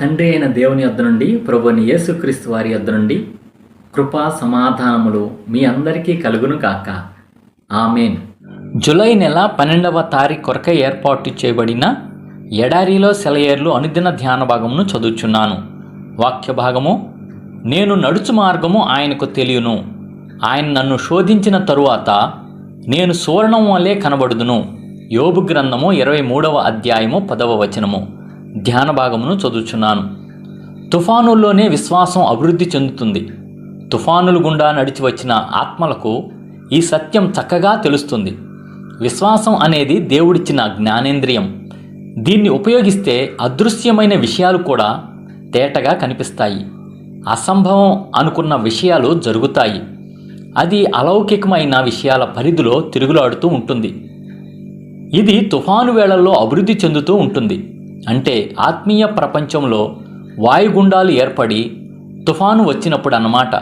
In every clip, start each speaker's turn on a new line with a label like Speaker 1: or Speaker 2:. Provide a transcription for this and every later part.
Speaker 1: తండ్రి అయిన దేవుని యొద్ద నుండి ప్రభుని యేసుక్రీస్తు వారి యొద్ద నుండి కృపా సమాధానములు మీ అందరికీ కలుగును కాక ఆమెన్. జూలై నెల పన్నెండవ తారీఖు కొరకై ఏర్పాటు చేయబడిన ఎడారిలో సెలయేర్లు అనుదిన ధ్యాన భాగమును చదువుచున్నాను. వాక్య భాగము నేను నడుచు మార్గము ఆయనకు తెలియను. ఆయన నన్ను శోధించిన తరువాత నేను సువర్ణం వలె కనబడుదును. యోబు గ్రంథము ఇరవై మూడవ అధ్యాయము పదవ వచనము. ధ్యాన భాగమును చదువుచున్నాను. తుఫానుల్లోనే విశ్వాసం అభివృద్ధి చెందుతుంది. తుఫానులు గుండా నడిచి వచ్చిన ఆత్మలకు ఈ సత్యం చక్కగా తెలుస్తుంది. విశ్వాసం అనేది దేవుడిచ్చిన జ్ఞానేంద్రియం. దీన్ని ఉపయోగిస్తే అదృశ్యమైన విషయాలు కూడా తేటగా కనిపిస్తాయి. అసంభవం అనుకున్న విషయాలు జరుగుతాయి. అది అలౌకికమైన విషయాల పరిధిలో తిరుగులాడుతూ ఉంటుంది. ఇది తుఫాను వేళల్లో అభివృద్ధి చెందుతూ ఉంటుంది. అంటే ఆత్మీయ ప్రపంచంలో వాయుగుండాలు ఏర్పడి తుఫాను వచ్చినప్పుడు అన్నమాట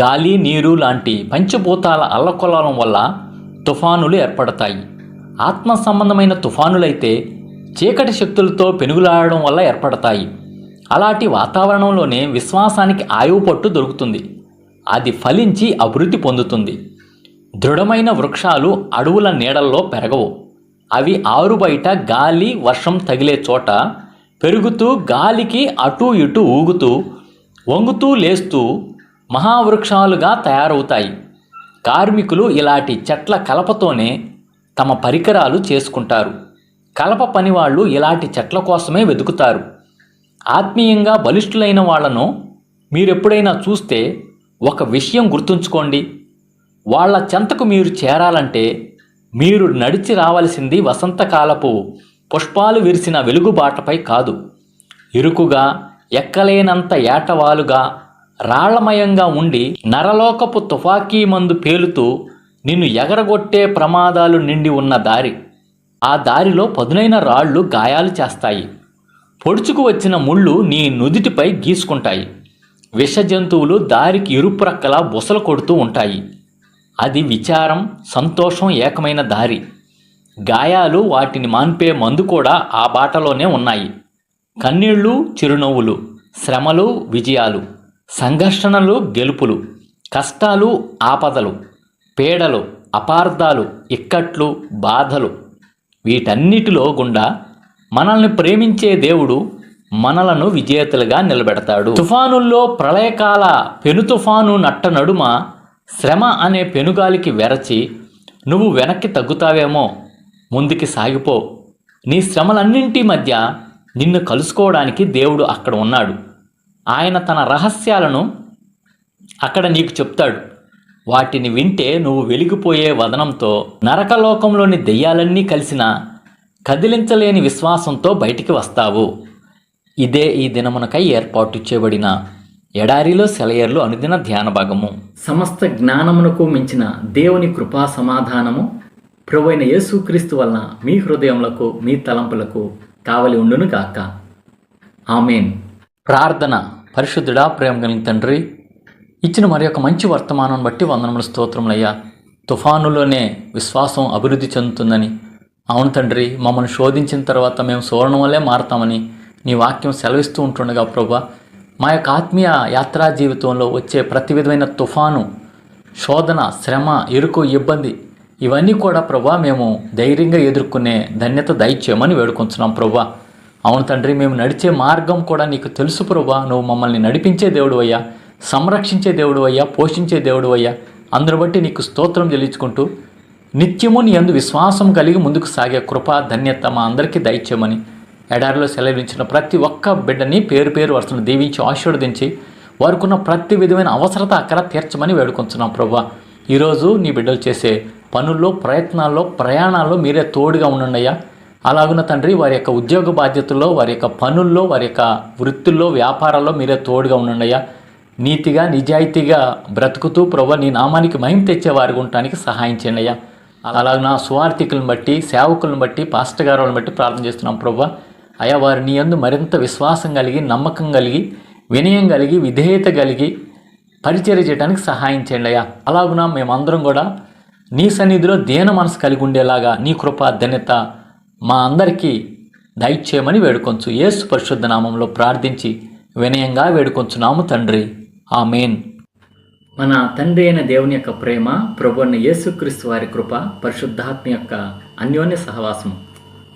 Speaker 1: గాలి నీరు లాంటి పంచభూతాల అల్లకొల్లడం వల్ల తుఫానులు ఏర్పడతాయి. ఆత్మ సంబంధమైన తుఫానులైతే చీకటి శక్తులతో పెనుగులాడడం వల్ల ఏర్పడతాయి. అలాంటి వాతావరణంలోనే విశ్వాసానికి ఆయువు పట్టు దొరుకుతుంది. అది ఫలించి అభివృద్ధి పొందుతుంది. దృఢమైన వృక్షాలు అడవుల నీడల్లో పెరగవు. అవి ఆరు బయట గాలి వర్షం తగిలే చోట పెరుగుతూ గాలికి అటూ ఇటూ ఊగుతూ వంగుతూ లేస్తూ మహావృక్షాలుగా తయారవుతాయి. కార్మికులు ఇలాంటి చెట్ల కలపతోనే తమ పరికరాలు చేసుకుంటారు. కలప పనివాళ్ళు ఇలాంటి చెట్ల కోసమే వెతుకుతారు. ఆత్మీయంగా బలిష్ఠులైన వాళ్ళను మీరెప్పుడైనా చూస్తే ఒక విషయం గుర్తుంచుకోండి. వాళ్ళ చెంతకు మీరు చేరాలంటే మీరు నడిచి రావలసింది వసంతకాలపు పుష్పాలు విరిసిన వెలుగుబాటపై కాదు. ఇరుకుగా ఎక్కలేనంత ఏటవాలుగా రాళ్ళమయంగా ఉండి నరలోకపు తుపాకీ మందు పేలుతూ నిన్ను ఎగరగొట్టే ప్రమాదాలు నిండి ఉన్న దారి. ఆ దారిలో పదునైన రాళ్ళు గాయాలు చేస్తాయి. పొడుచుకు వచ్చిన ముళ్ళు నీ నుదిటిపై గీసుకుంటాయి. విష జంతువులు దారికి ఇరుప్రక్కల బుసలు కొడుతూ ఉంటాయి. అది విచారం సంతోషం ఏకమైన దారి. గాయాలు వాటిని మాన్పే మందు కూడా ఆ బాటలోనే ఉన్నాయి. కన్నీళ్ళు చిరునవ్వులు శ్రమలు విజయాలు సంఘర్షణలు గెలుపులు కష్టాలు ఆపదలు పీడలు అపార్థాలు ఇక్కట్లు బాధలు వీటన్నిటిలో గుండా మనల్ని ప్రేమించే దేవుడు మనలను విజేతలుగా నిలబెడతాడు. తుఫానుల్లో ప్రళయకాల పెను తుఫాను నట్ట నడుమ శ్రమ అనే పెనుగాలికి వెరచి నువ్వు వెనక్కి తగ్గుతావేమో ముందుకి సాగిపో. నీ శ్రమలన్నింటి మధ్య నిన్ను కలుసుకోవడానికి దేవుడు అక్కడ ఉన్నాడు. ఆయన తన రహస్యాలను అక్కడ నీకు చెప్తాడు. వాటిని వింటే నువ్వు వెలిగిపోయే వదనంతో నరకలోకంలోని దెయ్యాలన్నీ కలిసిన కదిలించలేని విశ్వాసంతో బయటికి వస్తావు. ఇదే ఈ దినమునకై ఏర్పాటు చేయబడిన ఎడారిలో సెలయర్లు అనుదిన ధ్యాన భాగము. సమస్త జ్ఞానమునకు మించిన దేవుని కృపా సమాధానము ప్రభువైన యేసుక్రీస్తు వలన మీ హృదయములకు మీ తలంపులకు కావలి ఉండును గాక. ఆమెన్. ప్రార్థన పరిశుద్ధుడా ప్రేమ కలిగిన తండ్రి ఇచ్చిన మరి ఒక మంచి వర్తమానం బట్టి వందనముల స్తోత్రములయ్యా తుఫానులోనే విశ్వాసం అభివృద్ధి చెందుతుందని. అవును తండ్రి మమ్మల్ని శోధించిన తర్వాత మేము సువర్ణం వల్లే మారతామని నీ వాక్యం సెలవిస్తూ ఉంటుండగా ప్రభా మా యొక్క ఆత్మీయ యాత్రా జీవితంలో వచ్చే ప్రతి విధమైన తుఫాను శోధన శ్రమ ఇరుకు ఇబ్బంది ఇవన్నీ కూడా ప్రభా మేము ధైర్యంగా ఎదుర్కొనే ధన్యత దయచేయమని వేడుకుంటున్నాం ప్రభా. అవును తండ్రి మేము నడిచే మార్గం కూడా నీకు తెలుసు ప్రభా. నువ్వు మమ్మల్ని నడిపించే దేవుడు అయ్యా సంరక్షించే దేవుడు అయ్యా పోషించే దేవుడు అయ్యా. అందును బట్టి నీకు స్తోత్రం చెల్లించుకుంటూ నిత్యము నీ అందు విశ్వాసం కలిగి ముందుకు సాగే కృప ధన్యత మా అందరికీ దయచేయమని ఎడారిలో సెలవించిన ప్రతి ఒక్క బిడ్డని పేరు పేరు వరుసను దీవించి ఆశీర్వదించి వారికున్న ప్రతి విధమైన అవసరత అక్కడ తీర్చమని వేడుకొంచున్నాం ప్రభా. ఈరోజు నీ బిడ్డలు చేసే పనుల్లో ప్రయత్నాల్లో ప్రయాణాల్లో మీరే తోడుగా ఉండండియ్యా అలాగున్న తండ్రి వారి యొక్క ఉద్యోగ బాధ్యతల్లో వారి యొక్క పనుల్లో వారి యొక్క వృత్తుల్లో వ్యాపారాల్లో మీరే తోడుగా ఉండండియ్యా నీతిగా నిజాయితీగా బ్రతుకుతూ ప్రభు నీ నామానికి మహిమ తెచ్చే వారి ఉండటానికి సహాయం చేయండి అయ్యా. అలాగే నా సువార్థికులను బట్టి సేవకులను బట్టి పాస్టర్ గారులను బట్టి ప్రార్థన చేస్తున్నాం ప్రభు. అయా వారు నీ అందు మరింత విశ్వాసం కలిగి నమ్మకం కలిగి వినయం కలిగి విధేయత కలిగి పరిచర్య చేయడానికి సహాయం చేయండి అయ్యా. అలాగున మేమందరం కూడా నీ సన్నిధిలో దేన మనసు కలిగి ఉండేలాగా నీ కృప ధన్యత మా అందరికీ దయచేయమని వేడుకొంచు. ఏసు పరిశుద్ధ నామంలో ప్రార్థించి వినయంగా వేడుకొంచున్నాము తండ్రి. ఆ మెయిన్ మన తండ్రి అయిన దేవుని యొక్క ప్రేమ ప్రభున్న యేసుక్రీస్తు వారి కృప పరిశుద్ధాత్మ యొక్క అన్యోన్య సహవాసము.